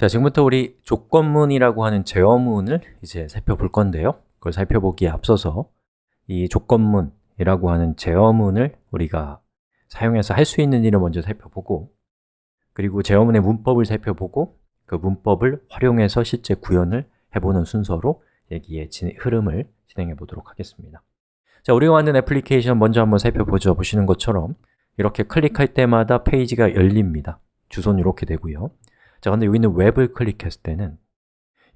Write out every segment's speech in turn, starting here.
자, 지금부터 우리 조건문이라고 하는 제어문을 이제 살펴볼 건데요. 그걸 살펴보기에 앞서서 이 조건문이라고 하는 제어문을 우리가 사용해서 할 수 있는 일을 먼저 살펴보고 그리고 제어문의 문법을 살펴보고 그 문법을 활용해서 실제 구현을 해보는 순서로 얘기의 진- 흐름을 진행해 보도록 하겠습니다. 자, 우리가 만든 애플리케이션 먼저 한번 살펴보죠. 보시는 것처럼 이렇게 클릭할 때마다 페이지가 열립니다. 주소는 이렇게 되고요 자, 근데 여기 있는 웹을 클릭했을 때는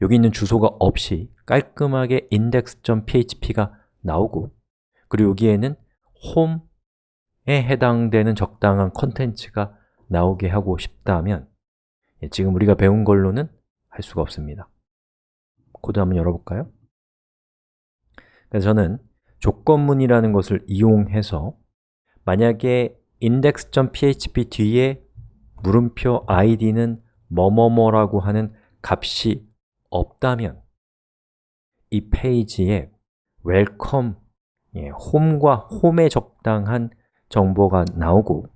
여기 있는 주소가 없이 깔끔하게 index.php가 나오고 그리고 여기에는 홈에 해당되는 적당한 컨텐츠가 나오게 하고 싶다면 예, 지금 우리가 배운 걸로는 할 수가 없습니다 코드 한번 열어볼까요? 그래서 저는 조건문이라는 것을 이용해서 만약에 index.php 뒤에 물음표 id는 뭐뭐뭐라고 하는 값이 없다면 이 페이지에 웰컴, 예, 홈과 홈에 적당한 정보가 나오고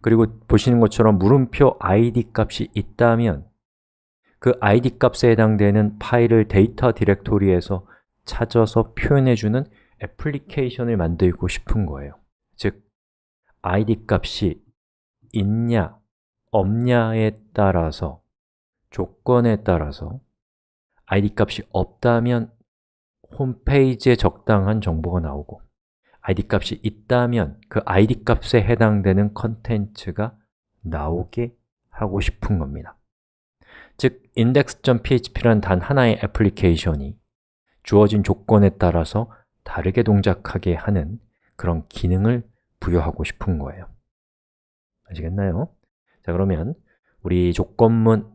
그리고 보시는 것처럼 물음표 id 값이 있다면 그 id 값에 해당되는 파일을 데이터 디렉토리에서 찾아서 표현해주는 애플리케이션을 만들고 싶은 거예요. 즉, id 값이 있냐, 없냐에 따라서 조건에 따라서 id 값이 없다면 홈페이지에 적당한 정보가 나오고 id 값이 있다면 그 id 값에 해당되는 컨텐츠가 나오게 하고 싶은 겁니다 즉, index.php란 단 하나의 애플리케이션이 주어진 조건에 따라서 다르게 동작하게 하는 그런 기능을 부여하고 싶은 거예요 아시겠나요? 자, 그러면 우리 조건문을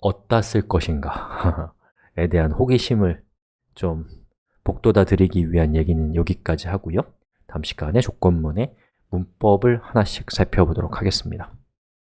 어디다 쓸 것인가 에 대한 호기심을 좀 복돋아 드리기 위한 얘기는 여기까지 하고요. 다음 시간에 조건문의 문법을 하나씩 살펴보도록 하겠습니다